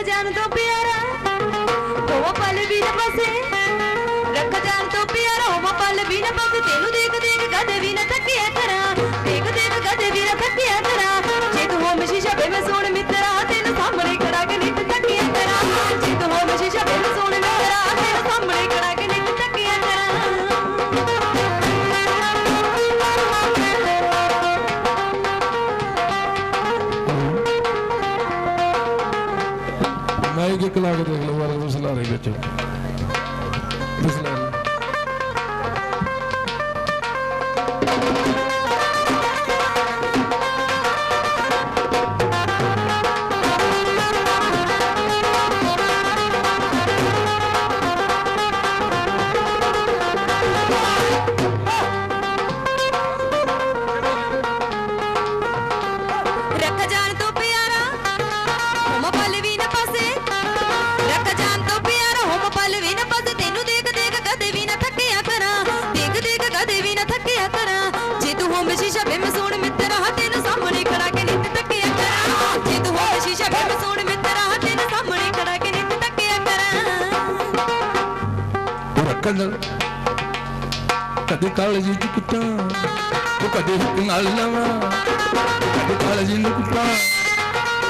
ਰੱਖ ਜਾਣ ਤੋਂ ਪਿਆਰਾ, ਹੋਵਾ ਪਲ ਵੀ ਨਾ ਬਸੇ। ਰੱਖ ਜਾਣ ਤੋਂ ਪਿਆਰਾ, ਹੋਵਾ ਪਲ ਵੀ ਨਾ ਬਸੇ। ਤੈਨੂੰ ਦੇਖ ਦੇਖ ਕਦੇ ਵੀ ਨਾ ਥੱਕਿਆ ਕਰਾਂ। ਦੇਖ ਦੇਖ ਕਦੇ ਵੀ ਨਾ ਥੱਕਿਆ ਕਰਾਂ। ਜੇ ਤੂੰ ਹੋ ਮਸ਼ੀਸ਼ਾ ਵੇ ਮੈਂ ਸੋਹਣ ਮਿੱਤਰਾ njëkk laa ko déglu wala mos laa rek la ਉਹ ਕਦੇ ਕਾਲਜੀ ਚ ਕੁੱਤਾ ਉਹ ਕਦੇ ਇੱਕ ਨਾਲ ਲਾਵਾਂ, ਕਦੇ ਕਾਲਜੀ ਨੂੰ ਕੁੱਤਾ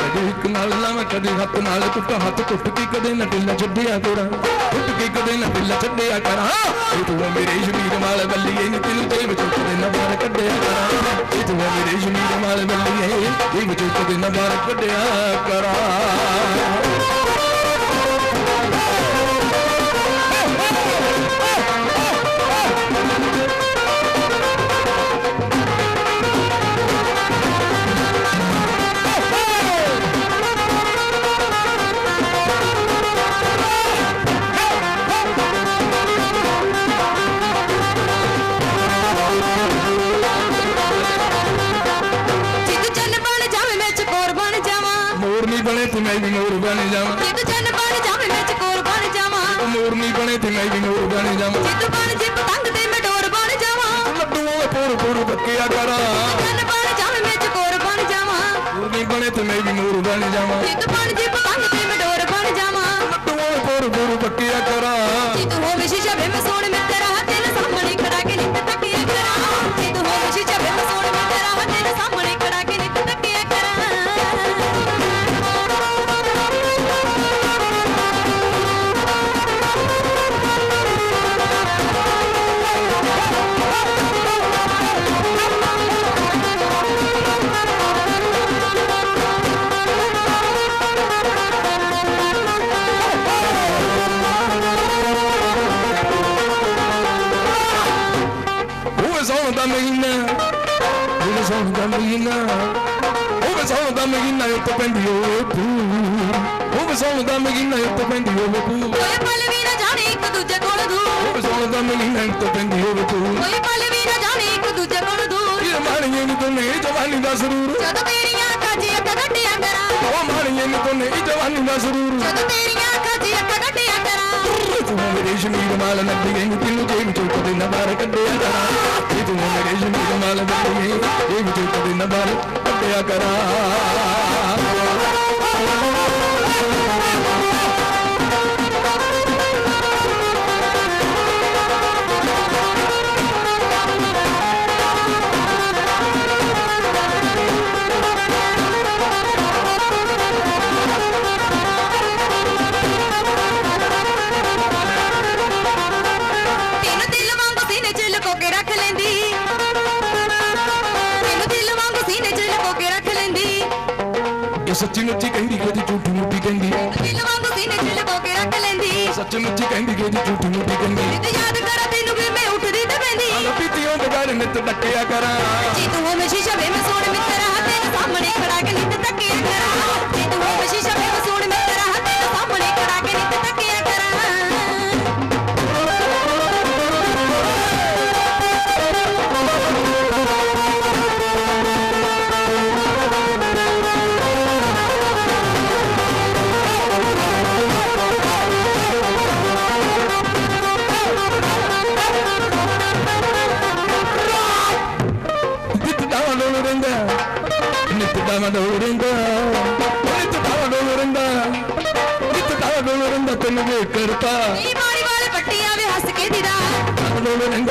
ਕਦੇ ਇੱਕ ਨਾਲ ਲਾਵਾਂ, ਕਦੇ ਹੱਥ ਨਾਲ ਕੁੱਟਾ, ਹੱਥ ਕੁੱਟ ਕੇ ਕਦੇ ਨਾ ਢਿੱਲਾ ਛੱਡਿਆ ਕਰਾਂ ਟੁੱਟ ਕੇ ਕਦੇ ਨਾ ਢਿੱਲਾ ਛੱਡਿਆ ਕਰਾਂ। ਇਹ ਤੂੰ ਮੇਰੇ ਸ਼ਮੀਰ ਮਾਲ ਬੱਲੀਏ ਨੀ ਤੈਨੂੰ ਤੇ ਵਿੱਚ ਕਦੇ ਨਾ ਬਾਹਰ ਕੱਢਿਆ ਕਰਾਂ। ਇਹ ਤੂੰ ਮੇਰੇ ਸ਼ਮੀਰ ਮਾਲ ਬੱਲੀਏ ਇਹ ਵਿੱਚ ਕਦੇ ਨਾ ਬਾਹਰ ਕੱਢਿਆ ਕਰਾਂ। ਮੋਰ ਬਣ ਜਾਵਾਂ ਜੇ ਤੂੰ ਚੰਨ ਬਣ ਜਾਵੇਂ ਮੈਂ ਚਕੋਰ ਬਣ ਜਾਵਾਂ ਤੂੰ ਮੋਰ ਨਹੀਂ ਬਣੇ ਤੇ ਮੈਂ ਵੀ ਮੋਰ ਬਣ ਜਾਵਾਂ ਜੇ ਤੂੰ ਬਣ ਜੇ ਪਤੰਗ ਤੇ ਮੈਂ ਡੋਰ ਬਣ ਜਾਵਾਂ ਲੱਡੂਆਂ ਪੂਰ ਪੂਰ ਬੱਕਿਆ ਕਰਾਂ ਚੰਨ ਬਣ ਜਾਵੇਂ ਮੈਂ ਚਕੋਰ ਬਣ ਜਾਵਾਂ ਮੋਰ ਨਹੀਂ ਬਣੇ ਤੇ ਮੈਂ ਵੀ ਮੋਰ ਬਣ ਜਾਵਾਂ ਜੇ ਤੂੰ ਬਣ ਜੇ ਪਤੰਗ ਤੇ ਮੈਂ ਡੋਰ ਬਣ ਜਾਵਾਂ ਲੱਡੂਆਂ ਪੂਰ ਪੂਰ ਬੱਕਿਆ ਕਰਾਂ ਜੇ ਤੂੰ ਹੋਵੇ ਸ਼ੀਸ਼ਾ ਵੇ ਮੈਂ ਸੋਹਣ ਮਿੱਤਰਾ ਤੇਰੇ ਸਾਹਮਣੇ ਖੜਾ ਕੇ ਨਿੱਤ ਤੱਕਿਆ ਕਰਾਂ ਉਹ ਸੌਣ ਦਾ ਮਹੀਨਾ ਉਹ ਸੌਣ ਦਾ ਮਹੀਨਾ ਉੱਤੇ ਪੈਂਦੀ ਹੋਵੇ ਤੂੰ ਉਹ ਸੌਣ ਦਾ ਮਹੀਨਾ ਉੱਤੇ ਪੈਂਦੀ ਹੋਵੇ ਤੂੰ ਕੋਈ ਪਲ ਵੀ ਨਾ ਜਾਣੇ ਇੱਕ ਦੂਜੇ ਕੋਲ ਦੂਰ ਉਹ ਸੌਣ ਦਾ ਮਹੀਨਾ ਉੱਤੇ ਪੈਂਦੀ ਹੋਵੇ ਤੂੰ ਕੋਈ ਪਲ ਵੀ ਨਾ ਜਾਣੇ ਇੱਕ ਦੂਜੇ ਕੋਲ ਦੂਰ ਇਹ ਮਾਣੀਏ ਨੂੰ ਤੂੰ ਨਹੀਂ ਜਵਾਨੀ ਦਾ ਸਰੂਰ ਜਦੋਂ ਤੇਰੀਆਂ ਅੱਖਾਂ 'ਚ ਅੱਖ ਗੱਡਿਆ ਕਰਾਂ ਉਹ ਮਾਣੀਏ ਨੂੰ ਤੂੰ ਨਹੀਂ ਜਵਾਨੀ ਦਾ ਸਰੂਰ ਜਦੋਂ ਤੇਰੀਆਂ ਅੱਖਾਂ 'ਚ ਅੱਖ ਗੱਡਿਆ ਕਰਾਂ ਤੂੰ ਮੇਰੇ ਸ਼ਮੀਰ ਮਾਲ ਨੱਦੀ ਗਈ ਤੈਨੂੰ ਜੇਬ ਚੋਂ ਕਦੇ ਨਾ ਬਾਹਰ ਕੱਢਿਆ ਕਰਾਂ ਤੂੰ ਮੇਰੇ ਸ਼ਮੀਰ ਮਾਲ ਨੱਦੀ ਗਈ ਜੇਬ ਚੋਂ ਕਦੇ ਨਾ ਬਾਹਰ ਕੱਢਿਆ ਕਰਾਂ। ਸੱਚੀ ਮੁੱਚੀ ਕਹਿੰਦੀ ਕਿ ਝੂਠੀ ਮੁੱਠੀ ਕਹਿੰਦੀ ਦਿਲ ਵਾਂਗ ਸੀਨੇ 'ਚ ਲੁਕੋ ਕੇ ਰੱਖ ਲੈਂਦੀ। ਸੱਚੀ ਮੁੱਚੀ ਕਹਿੰਦੀ ਕਿ ਝੂਠੀ ਮੁੱਠੀ ਕਹਿੰਦੀ ਤੇ ਯਾਦ ਕਰਾਂ ਤੈਨੂੰ ਵੀ ਮੈਂ ਉੱਠਦੀ ਤੇ ਬੈਂਦੀ ਆਲਾ ਪੀਤੀਆਂ ਬਗਾਰ ਨਿੱਤ ਡੱਕਿਆ ਕਰਾਂ। ਜੇ ਤੂੰ ਹੋਵੇਂ ਸ਼ੀਸ਼ਾ ਵੇ ਮੈਂ ਸੋਹਣ ਮਿੱਤਰਾ ਤੇਰੇ ਸਾਹਮਣੇ ਖੜਾ ਕੇ ਨਿੱਤ ਤੱਕਿਆ ਕਰਾਂ। ਤੈਨੂੰ ਵੇਖ ਕਰਤਾ ਤੇਰੀ ਮਾਰੀ ਵਾਲੇ ਪੱਟੀ ਆਵੇ ਹੱਸ ਕੇ ਲੋਲੇ ਤੈਨੂੰ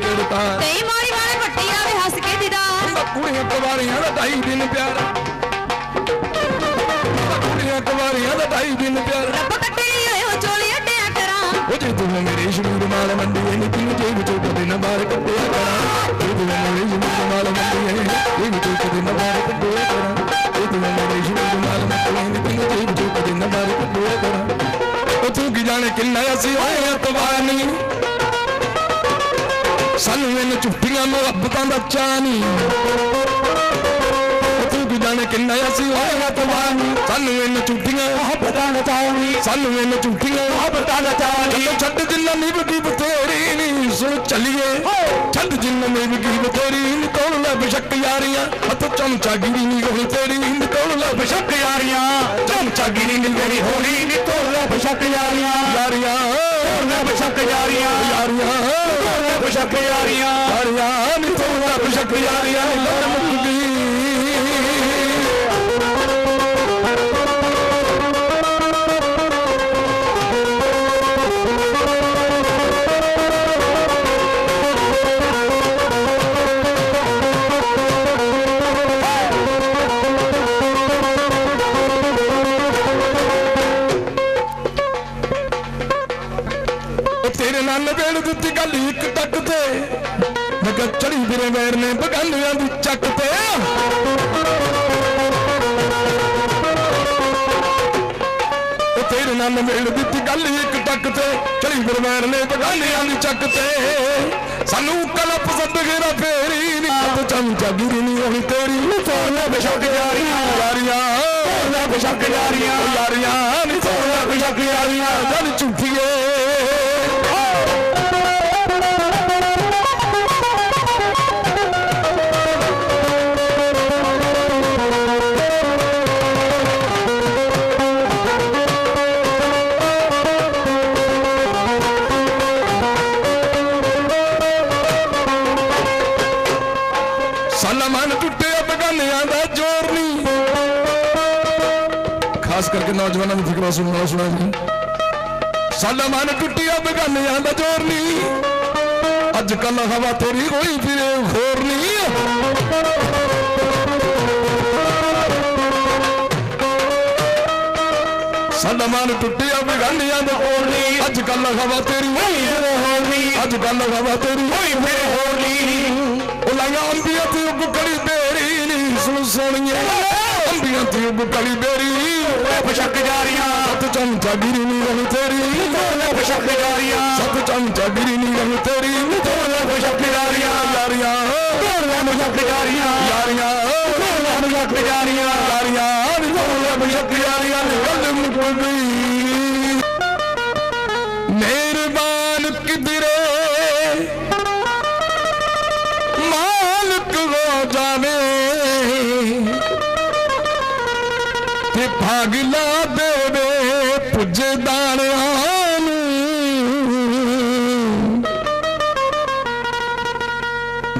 ਕਰਤਾ ਤੇਰੀ ਮਾਰੀ ਵਾਲੇ ਪੱਟੀ ਆਵੇ ਹੱਸ ਕੇ ਦੀਦਾਰ ਕੁੜੀਆਂ ਕੁਵਾਰੀਆਂ ਦਾ ਢਾਈ ਦਿਨ ਪਿਆਰ। ਕੁੜੀਆਂ ਕੁਵਾਰੀਆਂ ਦਾ ਢਾਈ ਦਿਨ ਪਿਆਰ। ਰੱਬ ਕੱਟਣੀ ਉਹ ਚੋਲੀ ਅੱਡਿਆ ਕਰਾਂ। ਉਹ ਜੇ ਤੂੰ ਮੇਰੇ ਸ਼ਮੂਰ ਮਾਲ ਮੰਡੀ ਐ ਨੀ ਤੈਨੂੰ ਜੇਬ ਚੋਂ ਕਦੇ ਨਾ ਬਾਹਰ ਕੱਢਿਆ ਕਰਾਂ। ਜੇ ਤੂੰ ਮੇਰੇ ਸ਼ਮੂਰ ਮਾਲ ਮੰਡੀ ਐ ਜੇਬ ਚੋਂ ਕਦੇ ਨਾ ਬਾਹਰ ਜਾਣੇ ਅਤਵਾਨੀ ਸਾਨੂੰ ਇਹਨਾਂ ਚੁੱਪੀਆਂ ਮੁਹੱਬਤਾਂ ਦਾ ਚਾਅ ਨਹੀਂ ਕਿੰਨਾ ਅਸੀਂ ਹੋਏ ਅਤਵਾਨੀ ਸਾਨੂੰ ਇਹਨਾਂ ਚੁੱਪੀਆਂ ਮੁਹੱਬਤਾਂ ਨਹੀਂ। ਸਾਨੂੰ ਇਹਨਾਂ ਚੁੱਪੀਆਂ ਮੁਹੱਬਤਾਂ ਨਹੀਂ। ਛੱਡ ਜਿੰਨਾ ਨਿਭ ਗਈ ਬਥੇਰੀ ਨਹੀਂ ਸੁਣ ਚੱਲੀਏ। ਛੱਡ ਜਿੰਨਾ ਨਿਭ ਗਈ ਬਥੇਰੀ ਨੀ। ਕੋਲ ਲੈ ਬਸ਼ੱਕ ਯਾਰੀਆਂ ਹੱਥ ਚਮਚਾ ਗਿਰੀ ਨਹੀਂ ਹੋਣੀ ਤੇਰੀ। ਨੀ ਕੋਲ ਲੈ ਬਸ਼ੱਕ ਯਾਰੀਆਂ ਚਮਚਾ ਗਿਰੀ ਨਹੀਂ ਮੇਰੀ ਹੋਣੀ। ਨੀ ਕੋਲ ਲੈ ਬਸ਼ੱਕ ਯਾਰੀਆਂ। ਯਾਰੀਆਂ ਕੋਲ ਲੈ ਬਸ਼ੱਕ ਯਾਰੀਆਂ। ਯਾਰੀਆਂ ਕੋਲ ਲੈ ਬਸ਼ੱਕ ਯਾਰੀਆਂ। ਯਾਰੀਆਂ ਨੀ ਕੋਲ ਲੈ ਬਸ਼ੱਕ ਯਾਰੀਆਂ ਨਵੇੜ ਦਿੱਤੀ ਗੱਲ ਇੱਕ ਟੱਕ ਤੇ। ਚੜੀ ਵੈਰ ਨੇ ਬਗਾਨਿਆਂ ਦੀ ਚੱਕ ਤੇ। ਸਾਨੂੰ ਕਲਾ ਪਸੰਦ ਘੇਰਾ ਫੇਰੀ ਨੀ। ਹੱਥ ਚਮਚਾ ਗਿਰੀ ਨਹੀਂ ਹੋਣੀ ਤੇਰੀ। ਸੋਨਾ ਬਸ਼ੱਕ ਯਾਰੀਆਂ। ਯਾਰੀਆਂ। ਸੋਨਾ ਬਸ਼ੱਕ ਯਾਰੀਆਂ। ਯਾਰੀਆਂ ਨੀ ਸੋਨਾ ਬਸ਼ੱਕ ਯਾਰੀਆਂ। ਜਦ ਝੂਠੀਏ ਕਰਕੇ ਨੌਜਵਾਨਾਂ ਦੀ ਫਿਕਰਾਂ ਸੁਣਨਾ ਸੁਣਾ ਜੀ ਸਾਲਾ ਮਨ ਟੁੱਟਿਆ, ਬਗਾਨਿਆਂ ਦਾ ਜ਼ੋਰ ਨਹੀਂ। ਅੱਜ ਕੱਲ ਹਵਾ ਤੇਰੀ ਹੋਈ ਫਿਰੇ ਖੋਰ ਨਹੀਂ। ਸਾਡਾ ਮਨ ਟੁੱਟਿਆ, ਬਗਾਨਿਆਂ ਦਾ ਜ਼ੋਰ ਨਹੀਂ। ਅੱਜ ਕੱਲ ਹਵਾ ਤੇਰੀ ਹੋਈ ਫਿਰੇ ਖੋਰ ਨਹੀਂ। ਅੱਜ ਕੱਲ ਹਵਾ ਤੇਰੀ ਹੋਈ ਫਿਰੇ ਖੋਰ ਨਹੀਂ। ਉਹ ਲਾਇਆ ਅੰਬੀਆਂ ਤੇ ਉੱਗ ਕੜੀ ਬੇਰੀ ਨਹੀਂ ਸੁਣ ਸੋਣੀਏ ਅੰਬੀਆਂ ਤੇ ਉੱਗ ਕੜੀ ਬੇਰੀ ਉਹ ਬਸ਼ੱਕ ਜਾਰੀਆਂ। ਸਤ ਚਮਚਾ ਗਿਰੀ ਨਹੀਂ ਰਹੀ ਤੇਰੀ। ਉਹ ਬਸ਼ੱਕ ਜਾਰੀਆਂ। ਸਤ ਚਮਚਾ ਗਿਰੀ ਨਹੀਂ ਰਹੀ ਤੇਰੀ। ਉਹ ਬਸ਼ੱਕ ਜਾਰੀਆਂ। ਯਾਰੀਆਂ ਉਹ ਬਸ਼ੱਕ ਜਾਰੀਆਂ। ਯਾਰੀਆਂ ਉਹ ਬਸ਼ੱਕ ਜਾਰੀਆਂ। ਯਾਰੀਆਂ ਉਹ ਬਸ਼ੱਕ ਜਾਰੀਆਂ। ਗੱਲ ਮੁੱਕ ਗਈ। ਮਿਹਰਬਾਨ ਤੇ ਲਾ ਦੇਵੇ ਪੁੱਜਦਾਰਿਆਂ ਨੂੰ।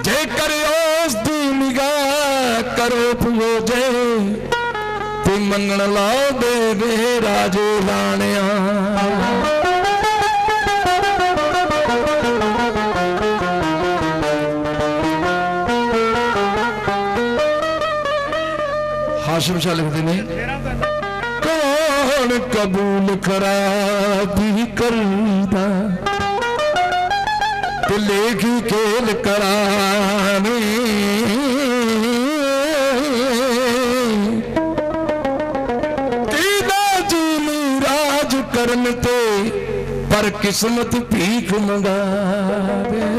ਜੇਕਰ ਉਸ ਦੀ ਨਿਗਾਹ, ਕਰੋ ਪੁਓ ਤੇ ਮੰਗਣ ਲਾ ਦੇਵੇ ਰਾਜੇ ਲਾਣਿਆਂ। ਹਾਸ਼ਮ ਸ਼ਾਹ ਲਿਖਦੇ ਨੇ ਕੌਣ ਕਬੂਲ ਖਰਾਬੀ ਕਰਦਾ। ਤੇ ਲੇਖੀ ਖੇਲ ਕਰਾਵੇ ਰਾਜ ਕਰਨ ਤੇ ਪਰ ਕਿਸਮਤ ਭੀਖ ਮੰਗਾਵੇ।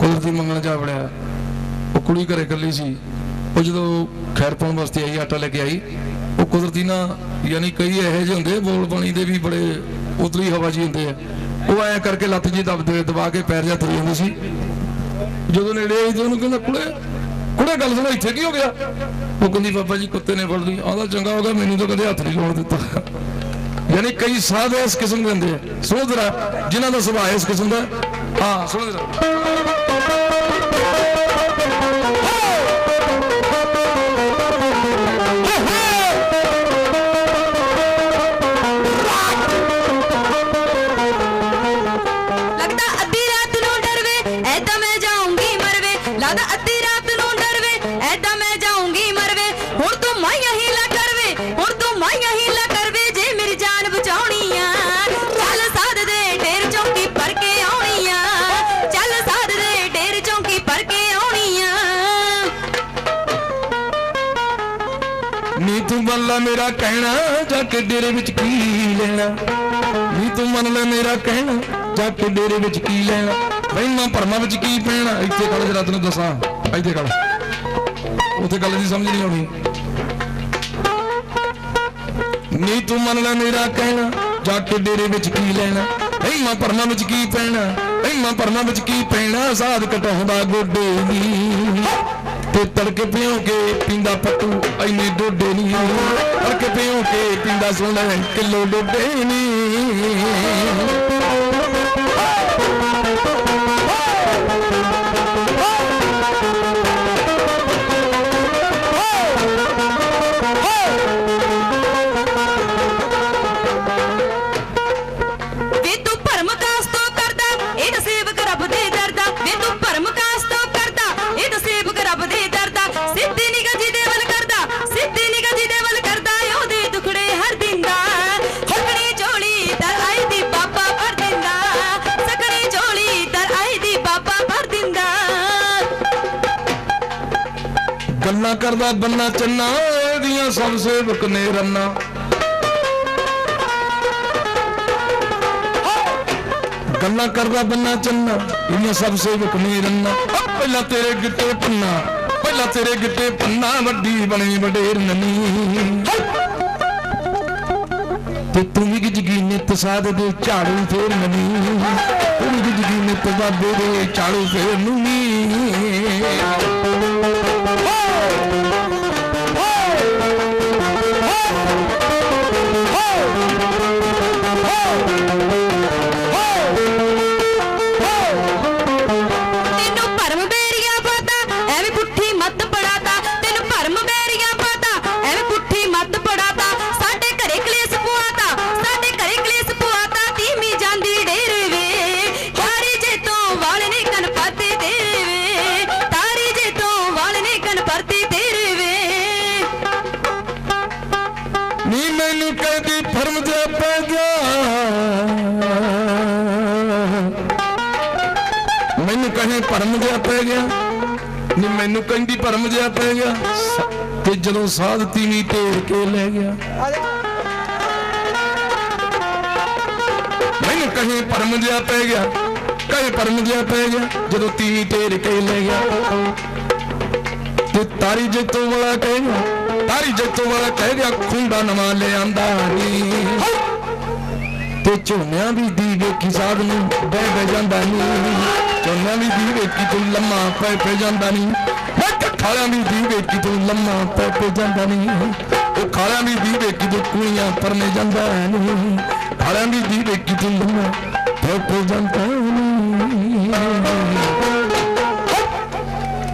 ਕੁਦਰਤੀ ਮੰਗਣ ਜਾ ਵੜਿਆ। ਉਹ ਕੁੜੀ ਘਰੇ ਇਕੱਲੀ ਸੀ। ਉਹ ਜਦੋਂ ਖੈਰ ਪਾਉਣ ਵਾਸਤੇ ਆਈ, ਆਟਾ ਲੈ ਕੇ ਆਈ, ਉਹ ਕੁਦਰਤੀ ਨਾ ਯਾਨੀ ਕਈ ਇਹੋ ਜਿਹੇ ਹੁੰਦੇ ਬੋਲ ਪਾਣੀ ਦੇ ਵੀ ਬੜੇ ਉਤਲੀ ਹਵਾ ਜੀ ਹੁੰਦੇ ਆ। ਉਹ ਐ ਕਰਕੇ ਲੱਤ ਜੀ ਦਬਦੇ ਦਬਾ ਕੇ ਪੈਰ ਜਾ ਤੁਰੀ ਜਾਂਦੀ ਸੀ। ਜਦੋਂ ਨੇੜੇ ਆਈ ਤੇ ਉਹਨੂੰ ਕਹਿੰਦਾ, ਕੁੜੇ ਕੁੜੇ, ਗੱਲ ਸੁਣੋ, ਇੱਥੇ ਕੀ ਹੋ ਗਿਆ? ਉਹ ਕਹਿੰਦੀ, ਬਾਬਾ ਜੀ, ਕੁੱਤੇ ਨੇ ਫੜ ਲਈ। ਆਹਦਾ, ਚੰਗਾ ਹੋ ਗਿਆ, ਮੈਨੂੰ ਤਾਂ ਕਦੇ ਹੱਥ ਨਹੀਂ ਲਾਉਣ ਦਿੱਤਾ। ਯਾਨੀ ਕਈ ਸਾਧ ਇਸ ਕਿਸਮ ਦੇ ਹੁੰਦੇ ਆ। ਸੁਣੋ ਜਿਨ੍ਹਾਂ ਦਾ ਸੁਭਾਅ ਇਸ ਕਿਸਮ ਦਾ ਹਾਂ ਸੁਣੋ ਜਰਾ ਲੱਗਦਾ ਮੇਰਾ ਕਹਿਣਾ, ਜਾ ਡੇਰੇ ਵਿੱਚ ਕੀ ਲੈਣਾ? ਨੀ ਤੂੰ ਮੰਨ ਲੈ ਮੇਰਾ ਕਹਿਣਾ, ਜਾ ਡੇਰੇ ਵਿੱਚ ਕੀ ਲੈਣਾ? ਵਹਿਮਾਂ ਭਰਮਾਂ ਵਿੱਚ ਕੀ ਪੈਣਾ? ਇੱਥੇ ਗੱਲ ਜਰਾ ਤੈਨੂੰ ਦੱਸਾਂ। ਇੱਥੇ ਗੱਲ ਉੱਥੇ ਗੱਲ ਦੀ ਸਮਝ ਨਹੀਂ ਆਉਣੀ। ਨੀ ਤੂੰ ਮੰਨ ਲੈ ਮੇਰਾ ਕਹਿਣਾ, ਜਾ ਕੇ ਡੇਰੇ ਵਿੱਚ ਕੀ ਲੈਣਾ? ਵਹਿਮਾਂ ਭਰਮਾਂ ਵਿੱਚ ਕੀ ਪੈਣਾ? ਵਹਿਮਾਂ ਭਰਮਾਂ ਵਿੱਚ ਕੀ ਪੈਣਾ? ਸਾਧ ਕਟਾਉਂਦਾ ਗੋਡੇ ਦੀ ਤੇ ਤੜਕੇ ਪਿਓ ਕੇ ਪੀਂਦਾ ਪੱਟੂ ਐਨੇ ਡੋਡੇ ਨਹੀਂ ਤੜਕੇ ਪਿਓ ਕੇ ਪੀਂਦਾ ਸੋਨਾ ਕਿਲੋ ਡੋਡੇ ਨਹੀਂ ਗੱਲਾਂ ਕਰਦਾ ਬੰਨਾ ਚੰਨਾ, ਇਹਦੀਆਂ ਸਭ ਸੇਵਕ ਨੇ ਰੰਨਾ। ਗੱਲਾਂ ਕਰਦਾ ਬੰਨਾ ਚੰਨਾ, ਇਹਦੀਆਂ ਸਭ ਸੇਵਕ ਨੇ ਰੰਨਾ। ਪਹਿਲਾਂ ਤੇਰੇ ਗਿੱਟੇ ਪੰਨਾ, ਪਹਿਲਾਂ ਤੇਰੇ ਗਿੱਟੇ ਪੰਨਾ, ਵੱਡੀ ਬਣੀ ਵਡੇਰ ਨਨੀ। ਤੇ ਤੂੰ ਵੀ ਗਿਜਗੀ ਨਿਤ ਸਾਧ ਦੇ ਝਾੜੂ ਫੇਰ ਨਨੀ। ਤੂੰ ਵੀ ਗਿਜਗੀ ਨਿਤ ਬਾਬੇ ਦੇ ਝਾੜੂ ਫੇਰ ਨਨੀ। ਭਰਮ ਜਿਹਾ ਪੈ ਗਿਆ। ਨੀ ਮੈਨੂੰ ਕਹਿੰਦੀ ਭਰਮ ਜਿਹਾ ਪੈ ਗਿਆ। ਤੇ ਜਦੋਂ ਸਾਧ ਤੀਵੀਂ ਢੇਰ ਕੇ ਲੈ ਗਿਆ। ਮੈਨੂੰ ਕਹੇ ਭਰਮ ਜਿਹਾ ਪੈ ਗਿਆ। ਕਹੇ ਭਰਮ ਜਿਹਾ ਪੈ ਗਿਆ। ਜਦੋਂ ਤੀਵੀਂ ਢੇਰ ਕੇ ਲੈ ਗਿਆ। ਤੇ ਤਾਰੀ ਜੱਤੋਂ ਵਾਲਾ ਕਹਿ ਗਿਆ। ਤਾਰੀ ਜੱਤੋਂ ਵਾਲਾ ਕਹਿ ਗਿਆ ਖੁੰਡਾ ਨਵਾਂ ਲਿਆਂਦਾ ਨੀ। ਤੇ ਝੋਨਿਆਂ ਵੀ ਦੀ ਵੇਖੀ ਸਾਧ ਨੂੰ ਬਹਿ ਬਹਿ ਜਾਂਦਾ ਨੀ। ਝੋਨਿਆਂ ਵੀ ਦੀ ਵੇਖੀ ਤੂੰ ਲੰਮਾ, ਪੈ ਪੈ ਜਾਂਦਾ ਨੀ। ਮੈਂ ਖਾਲਿਆਂ ਵੀ ਦੀ ਵੇਖੀ ਤੂੰ ਲੰਮਾ, ਪੈ ਪੈ ਜਾਂਦਾ ਨੀ। ਉਹ ਖਾਲਿਆਂ ਵੀ ਦੀ ਵੇਖੀ ਤੂੰ ਕੁੜੀਆਂ ਪਰਨੇ ਜਾਂਦਾ ਨੀ। ਖਾਲਿਆਂ ਵੀ ਦੀ ਵੇਖੀ ਤੂੰ ਲੰਮਾ, ਪੈ ਪੈ ਜਾਂਦਾ